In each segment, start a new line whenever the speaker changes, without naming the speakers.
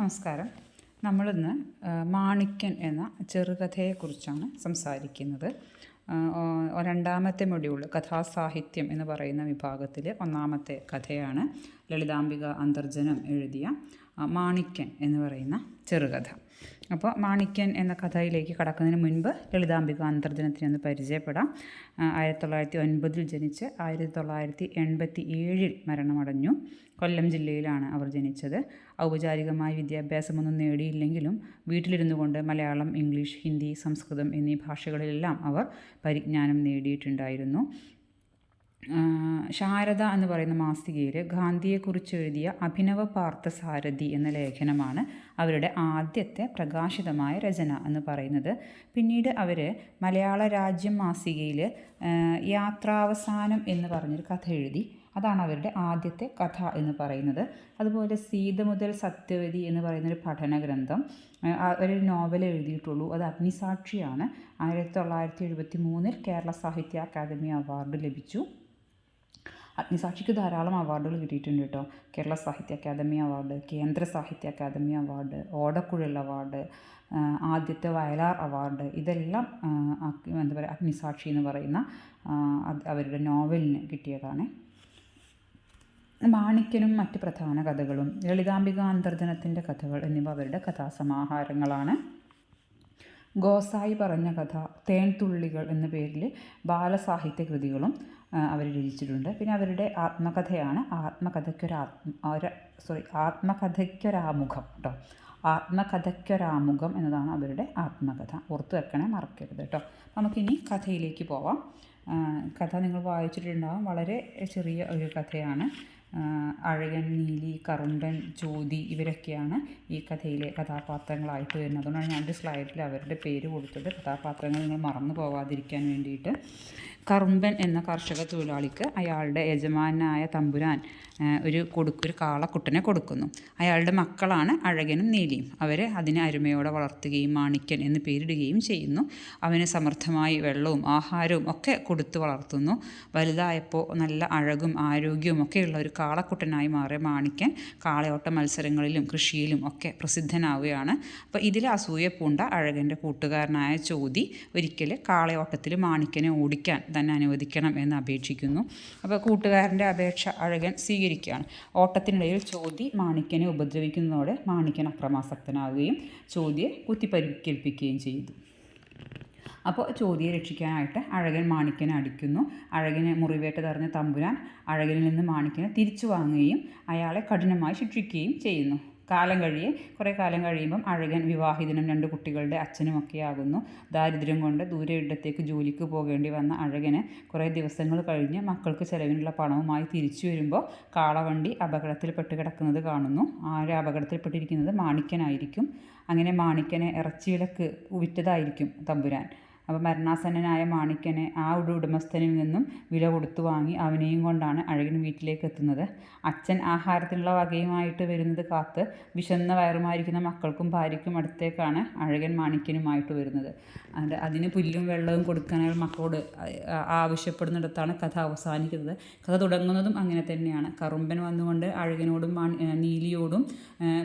നമസ്കാരം. നമ്മളിന്ന് മാണിക്യൻ എന്ന ചെറുകഥയെക്കുറിച്ചാണ് സംസാരിക്കുന്നത്. രണ്ടാമത്തെ മൊഡ്യൂൾ കഥാസാഹിത്യം എന്ന് പറയുന്ന വിഭാഗത്തിലെ ഒന്നാമത്തെ കഥയാണ് ലളിതാംബിക അന്തർജനം എഴുതിയ. മാണിക്യൻ എന്ന് പറയുന്ന ചെറുകഥ. അപ്പോൾ മാണിക്യൻ എന്ന കഥയിലേക്ക് കടക്കുന്നതിന് മുൻപ് ലളിതാംബിക അന്തർജനത്തിനെ ഒന്ന് പരിചയപ്പെടാം. ആയിരത്തി തൊള്ളായിരത്തി ഒൻപതിൽ ജനിച്ച് ആയിരത്തി തൊള്ളായിരത്തി എൺപത്തി ഏഴിൽ മരണമടഞ്ഞു. കൊല്ലം ജില്ലയിലാണ് അവർ ജനിച്ചത്. ഔപചാരികമായ വിദ്യാഭ്യാസമൊന്നും നേടിയില്ലെങ്കിലും വീട്ടിലിരുന്നു കൊണ്ട് മലയാളം ഇംഗ്ലീഷ് ഹിന്ദി സംസ്കൃതം എന്നീ ഭാഷകളിലെല്ലാം അവർ പരിജ്ഞാനം നേടിയിട്ടുണ്ടായിരുന്നു. ശാരദ എന്ന് പറയുന്ന മാസികയിൽ ഗാന്ധിയെക്കുറിച്ച് എഴുതിയ അഭിനവ പാർത്ഥസാരഥി എന്ന ലേഖനമാണ് അവരുടെ ആദ്യത്തെ പ്രകാശിതമായ രചന എന്ന് പറയുന്നത്. പിന്നീട് അവർ മലയാള രാജ്യം മാസികയിൽ യാത്രാവസാനം എന്ന് പറഞ്ഞൊരു കഥ എഴുതി. അതാണ് അവരുടെ ആദ്യത്തെ കഥ എന്ന് പറയുന്നത്. അതുപോലെ സീത മുതൽ സത്യവതി എന്ന് പറയുന്നൊരു പഠന ഗ്രന്ഥം അവരൊരു നോവൽ എഴുതിയിട്ടുള്ളൂ. അത് അഗ്നിസാക്ഷിയാണ്. ആയിരത്തി തൊള്ളായിരത്തി എഴുപത്തി മൂന്നിൽ കേരള സാഹിത്യ അക്കാദമി അവാർഡ് ലഭിച്ചു. അഗ്നിസാക്ഷിക്ക് ധാരാളം അവാർഡുകൾ കിട്ടിയിട്ടുണ്ട് കേട്ടോ. കേരള സാഹിത്യ അക്കാദമി അവാർഡ് കേന്ദ്ര സാഹിത്യ അക്കാദമി അവാർഡ് ഓടക്കുഴൽ അവാർഡ് ആദ്യത്തെ വയലാർ അവാർഡ് ഇതെല്ലാം എന്താ പറയുക അഗ്നിസാക്ഷി എന്ന് പറയുന്ന അവരുടെ നോവലിന് കിട്ടിയതാണ്. മാണിക്യനും മറ്റ് പ്രധാന കഥകളും ലളിതാംബിക അന്തർജനത്തിന്റെ കഥകൾ എന്നിവ അവരുടെ കഥാസമാഹാരങ്ങളാണ്. ഗോസായി പറഞ്ഞ കഥ തേൻതുള്ളികൾ എന്ന പേരിൽ ബാലസാഹിത്യ കൃതികളും അവർ രചിച്ചിട്ടുണ്ട്. പിന്നെ അവരുടെ ആത്മകഥയാണ്. ആത്മകഥയ്ക്കൊരാത്മ ഒരു സോറി ആത്മകഥയ്ക്കൊരാമുഖം കേട്ടോ ആത്മകഥയ്ക്കൊരാമുഖം എന്നതാണ് അവരുടെ ആത്മകഥ. ഓർത്ത് വെക്കണേ മറക്കരുത് കേട്ടോ നമുക്കിനി കഥയിലേക്ക് പോവാം. കഥ നിങ്ങൾ വായിച്ചിട്ടുണ്ടാകും വളരെ ചെറിയ ഒരു കഥയാണ്. അഴകൻ നീലി കറുണ്ടൻ ജ്യോതി ഇവരൊക്കെയാണ് ഈ കഥയിലെ കഥാപാത്രങ്ങളായിട്ട് വരുന്നത്. അതുകൊണ്ടാണ് ഞാൻ ഒരു സ്ലൈഡിൽ അവരുടെ പേര് കൊടുത്തത്. കഥാപാത്രങ്ങൾ നിങ്ങൾ മറന്നു പോവാതിരിക്കാൻ വേണ്ടിയിട്ട്. കറുമ്പൻ എന്ന കർഷക തൊഴിലാളിക്ക് അയാളുടെ യജമാനായ തമ്പുരാൻ ഒരു കൊടുക്ക ഒരു കാളക്കുട്ടനെ കൊടുക്കുന്നു. അയാളുടെ മക്കളാണ് അഴകനും നീലിയും. അവരെ അതിനെ അരുമയോടെ വളർത്തുകയും മാണിക്കൻ എന്ന് പേരിടുകയും ചെയ്യുന്നു. അവന് സമർത്ഥമായി വെള്ളവും ആഹാരവും ഒക്കെ കൊടുത്തു വളർത്തുന്നു. വലുതായപ്പോൾ നല്ല അഴകും ആരോഗ്യവും ഒക്കെയുള്ള ഒരു കാളക്കുട്ടനായി മാറിയ മാണിക്യൻ കാളയോട്ട മത്സരങ്ങളിലും കൃഷിയിലും ഒക്കെ പ്രസിദ്ധനാവുകയാണ്. അപ്പോൾ ഇതിൽ അസൂയപ്പൂണ്ട പൂണ്ട അഴകന്റെ കൂട്ടുകാരനായ ചോതി ഒരിക്കൽ കാളയോട്ടത്തിൽ മാണിക്യനെ ഓടിക്കാൻ തന്നെ അനുവദിക്കണം എന്ന് അപേക്ഷിക്കുന്നു. അപ്പോൾ കൂട്ടുകാരന്റെ അപേക്ഷ അഴകൻ സ്വീകരിക്കുകയാണ്. ഓട്ടത്തിനിടയിൽ ചോതി മാണിക്യനെ ഉപദ്രവിക്കുന്നതോടെ മാണിക്യൻ അക്രമാസക്തനാവുകയും ചോതിയെ കുത്തിപ്പരിക്കേൽപ്പിക്കുകയും ചെയ്തു. അപ്പോൾ ചോദ്യയെ രക്ഷിക്കാനായിട്ട് അഴകൻ മാണിക്കനെ അടിക്കുന്നു. അഴകനെ മുറിവേറ്റ് തറഞ്ഞ തമ്പുരാൻ അഴകനിൽ നിന്ന് മാണിക്കനെ തിരിച്ചു വാങ്ങുകയും അയാളെ കഠിനമായി ശിക്ഷിക്കുകയും ചെയ്യുന്നു. കാലം കഴിയെ കുറേ കാലം കഴിയുമ്പം അഴകൻ വിവാഹിതനും രണ്ട് കുട്ടികളുടെ അച്ഛനും ഒക്കെ ആകുന്നു. ദാരിദ്ര്യം കൊണ്ട് ദൂരെ ഇടത്തേക്ക് ജോലിക്ക് പോകേണ്ടി വന്ന അഴകന് കുറേ ദിവസങ്ങൾ കഴിഞ്ഞ് മക്കൾക്ക് ചെലവിനുള്ള പണവുമായി തിരിച്ചു വരുമ്പോൾ കാളവണ്ടി അപകടത്തിൽപ്പെട്ട് കിടക്കുന്നത് കാണുന്നു. ആര് അപകടത്തിൽപ്പെട്ടിരിക്കുന്നത് മാണിക്കനായിരിക്കും. അങ്ങനെ മാണിക്കനെ ഇറച്ചിവിലക്ക് വിറ്റതായിരിക്കും തമ്പുരാൻ. അപ്പോൾ മരണാസന്നനായ മാണിക്കനെ ആ ഒരു ഉടമസ്ഥനിൽ നിന്നും വില കൊടുത്തു വാങ്ങി അവനെയും കൊണ്ടാണ് അഴകൻ വീട്ടിലേക്ക് എത്തുന്നത്. അച്ഛൻ ആഹാരത്തിനുള്ള വകയുമായിട്ട് വരുന്നത് കാത്ത് വിശന്ന വയറുമായിരിക്കുന്ന മക്കൾക്കും ഭാര്യയ്ക്കും അടുത്തേക്കാണ് അഴകൻ മാണിക്കനുമായിട്ട് വരുന്നത്. അതിന്റെ അതിന് പുല്ലും വെള്ളവും കൊടുക്കാനായി മക്കളോട് ആവശ്യപ്പെടുന്നിടത്താണ് കഥ അവസാനിക്കുന്നത്. കഥ തുടങ്ങുന്നതും അങ്ങനെ തന്നെയാണ്. കറുമ്പൻ വന്നുകൊണ്ട് അഴകനോടും നീലിയോടും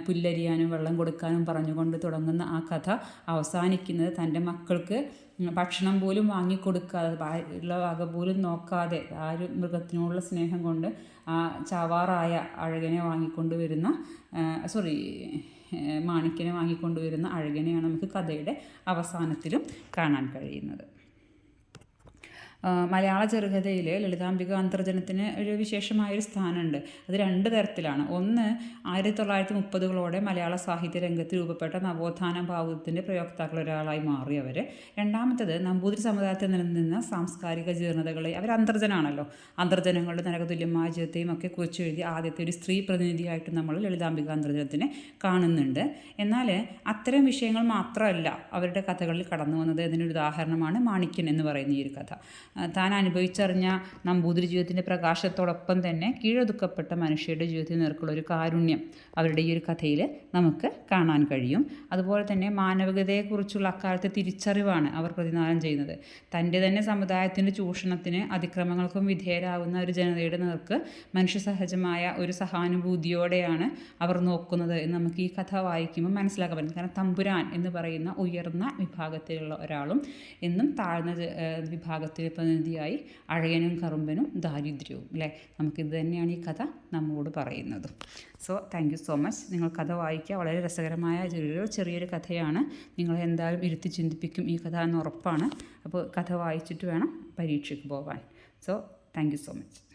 പുല്ലരിയാനും വെള്ളം കൊടുക്കാനും പറഞ്ഞുകൊണ്ട് തുടങ്ങുന്ന ആ കഥ അവസാനിക്കുന്നത് തന്റെ മക്കൾക്ക് ഭക്ഷണം പോലും വാങ്ങിക്കൊടുക്കാതെ ഉള്ള വക പോലും നോക്കാതെ ആ ഒരു മൃഗത്തിനോടുള്ള സ്നേഹം കൊണ്ട് ആ ചാവാറായ അഴകനെ വാങ്ങിക്കൊണ്ട് വരുന്ന സോറി മാണിക്കനെ വാങ്ങിക്കൊണ്ട് വരുന്ന അഴകനെയാണ് നമുക്ക് കഥയുടെ അവസാനത്തിലും കാണാൻ കഴിയുന്നത്. മലയാള ചെറുകഥയിൽ ലളിതാംബിക അന്തർജനത്തിന് ഒരു വിശേഷമായൊരു സ്ഥാനമുണ്ട്. അത് രണ്ട് തരത്തിലാണ്. ഒന്ന് ആയിരത്തി തൊള്ളായിരത്തി മുപ്പതുകളോടെ മലയാള സാഹിത്യ രംഗത്ത് രൂപപ്പെട്ട നവോത്ഥാന ഭാവുകത്തിന്റെ പ്രയോക്താക്കൾ ഒരാളായി മാറിയവർ രണ്ടാമത്തത് നമ്പൂതിരി സമുദായത്തിൽ നിലനിന്ന സാംസ്കാരിക ജീർണതകളെ അവർ അന്തർജനാണല്ലോ. അന്തർജനങ്ങളുടെ നരകതുല്യമായ ജീവിതത്തെയും ഒക്കെ കുറിച്ച് എഴുതി ആദ്യത്തെ ഒരു സ്ത്രീ പ്രതിനിധിയായിട്ട് നമ്മൾ ലളിതാംബിക അന്തർജനത്തിനെ കാണുന്നുണ്ട്. എന്നാൽ അത്തരം വിഷയങ്ങൾ മാത്രമല്ല അവരുടെ കഥകളിൽ കടന്നു വന്നത് ഇതിനൊരു ഉദാഹരണമാണ് മാണിക്യൻ എന്ന് പറയുന്ന ഈ ഒരു കഥ. താൻ അനുഭവിച്ചറിഞ്ഞ നമ്പൂതിരി ജീവിതത്തിന്റെ പ്രകാശത്തോടൊപ്പം തന്നെ കീഴൊതുക്കപ്പെട്ട മനുഷ്യരുടെ ജീവിതത്തിൽ നേർക്കുള്ള ഒരു കാരുണ്യം അവരുടെ ഈ ഒരു കഥയിൽ നമുക്ക് കാണാൻ കഴിയും. അതുപോലെ തന്നെ മാനവികതയെക്കുറിച്ചുള്ള അക്കാലത്തെ തിരിച്ചറിവാണ് അവർ പ്രതിനിധാനം ചെയ്യുന്നത്. തന്റെ തന്നെ സമുദായത്തിന്റെ ചൂഷണത്തിന് അതിക്രമങ്ങൾക്കും വിധേയരാകുന്ന ഒരു ജനതയുടെ നേർക്ക് മനുഷ്യസഹജമായ ഒരു സഹാനുഭൂതിയോടെയാണ് അവർ നോക്കുന്നത് എന്ന് നമുക്ക് ഈ കഥ വായിക്കുമ്പോൾ മനസ്സിലാക്കാൻ പറ്റും. കാരണം തമ്പുരാൻ എന്ന് പറയുന്ന ഉയർന്ന വിഭാഗത്തിലുള്ള ഒരാളും എന്നും താഴ്ന്ന വിഭാഗത്തിൽ പ്രതിനിധിയായി അഴയനും കറുമ്പനും ദാരിദ്ര്യവും അല്ലേ? നമുക്കിത് തന്നെയാണ് ഈ കഥ നമ്മോട് പറയുന്നത്. സോ താങ്ക് സോ മച്ച് നിങ്ങൾ കഥ വായിക്കുക. വളരെ രസകരമായ ചെറിയൊരു ചെറിയൊരു കഥയാണ്. നിങ്ങളെ എന്തായാലും ഇരുത്തി ചിന്തിപ്പിക്കും ഈ കഥ എന്ന് ഉറപ്പാണ്. അപ്പോൾ കഥ വായിച്ചിട്ട് വേണം പരീക്ഷയ്ക്ക് പോകാൻ സോ താങ്ക് സോ മച്ച്